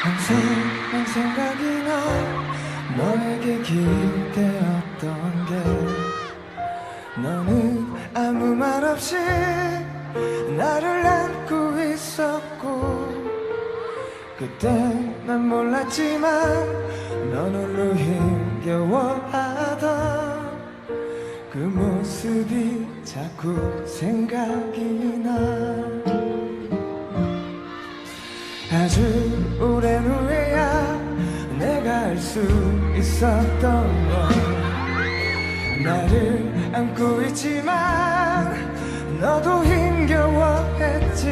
자꾸만 생각이 나 너에게 기대었던 게 너는 아무 말 없이 나를 안고 있었고 그땐 난 몰랐지만 넌 홀로 힘겨워하던 그 모습이 자꾸 생각이 나 수 있었던 건 나를 안고 있지만 너도 힘겨워했지.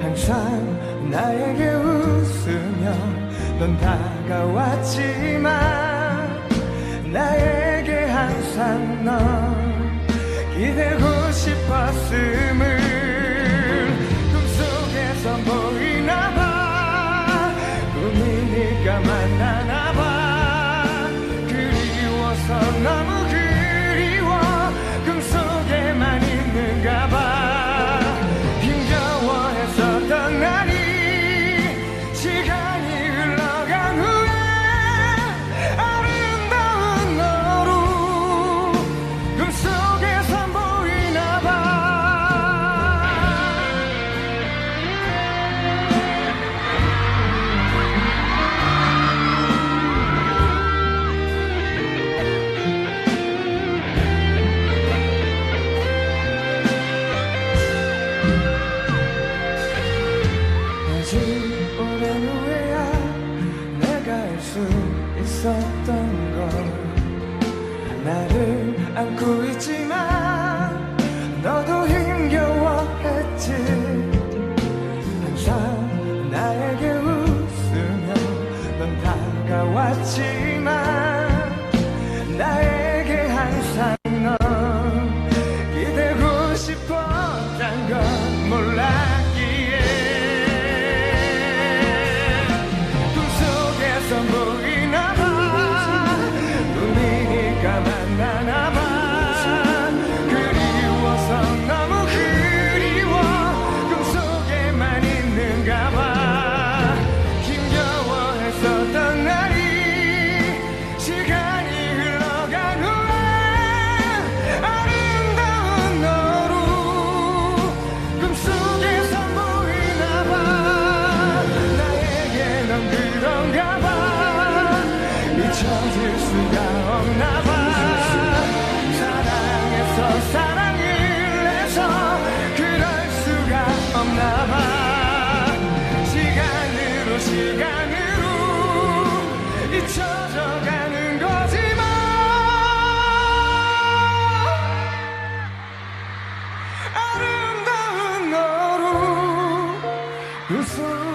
항상 나에게 웃으며 넌 다가왔지만 나에게 항상 넌 기대고 싶었음을 있었던 걸 나를 안고 있지만 너도 힘겨워했지. 항상 나에게 웃으며 넌 다가왔지 잊혀질 수가 없나 봐. 사랑해서 사랑을 해서 그럴 수가 없나 봐. 시간으로 시간으로 잊혀져 가는 거지만 아름다운 너로 웃어